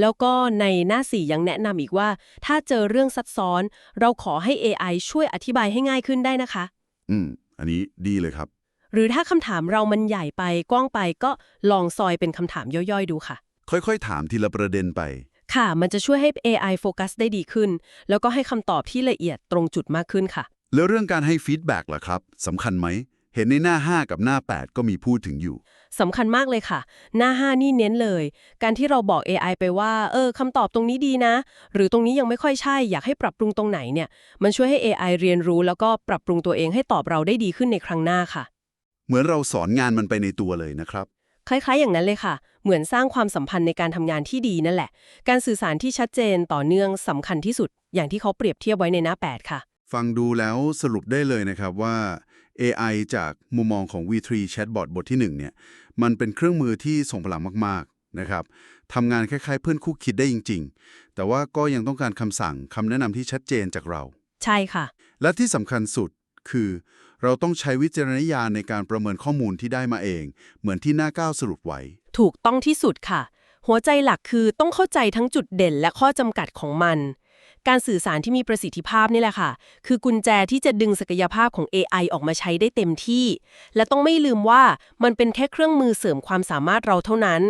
แล้วก็ในหน้าสี่ยังแนะนำอีกว่า ถ้าเจอเรื่องซับซ้อน เราขอให้ AI ช่วยอธิบายให้ง่ายขึ้นได้นะคะ อืม อันนี้ดีเลยครับ หรือถ้าคำถามเรามันใหญ่ไปกว้างไปก็ลองซอยเป็นคำถามย่อยๆ ดูค่ะ ค่อยๆ ถามทีละประเด็นไป ค่ะ มันจะช่วยให้ AI โฟกัสได้ดีขึ้น แล้วก็ให้คำตอบที่ละเอียดตรงจุดมากขึ้นค่ะ แล้วเรื่องการให้ฟีดแบ็กล่ะครับสำคัญไหม เห็นในหน้า 5 กับหน้า 8 ก็มีพูดถึงอยู่ สำคัญมากเลยค่ะ หน้า 5 นี่เน้นเลย การที่เราบอก AI ไปว่า เออคำตอบตรงนี้ดีนะ หรือตรงนี้ยังไม่ค่อยใช่ อยากให้ปรับปรุงตรงไหนเนี่ย มันช่วยให้ AI เรียนรู้แล้วก็ปรับปรุงตัวเองให้ตอบเราได้ดีขึ้นในครั้งหน้าค่ะ เหมือนเราสอนงานมันไปในตัวเลยนะครับ คล้ายๆ อย่างนั้นเลยค่ะ เหมือนสร้างความสัมพันธ์ในการทำงานที่ดีนั่นแหละ การสื่อสารที่ชัดเจนต่อเนื่องสำคัญที่สุด อย่างที่เขาเปรียบเทียบไว้ในหน้า 8 ค่ะ ฟังดูแล้วสรุปได้เลยนะครับว่า AI จากมุมมองของ V3 Chatbot บทที่1เนี่ยมันเป็นเครื่องมือที่ส่งพลังมากๆนะครับทำงานคล้ายๆเพื่อนคู่คิดได้จริง ๆ แต่ว่าก็ยังต้องการคำสั่งคำแนะนำที่ชัดเจนจากเรา ใช่ค่ะ และที่สำคัญสุดคือ เราต้องใช้วิจารณญาณในการประเมินข้อมูลที่ได้มาเอง เหมือนที่หน้าก้าวสรุปไว้ ถูกต้องที่สุดค่ะ หัวใจหลักคือต้องเข้าใจทั้งจุดเด่นและข้อจำกัดของมัน การสื่อสารที่มีประสิทธิภาพนี่แหละค่ะ คือกุญแจที่จะดึงศักยภาพของ AI ออกมาใช้ได้เต็มที่ และต้องไม่ลืมว่ามันเป็นแค่เครื่องมือเสริมความสามารถเราเท่านั้น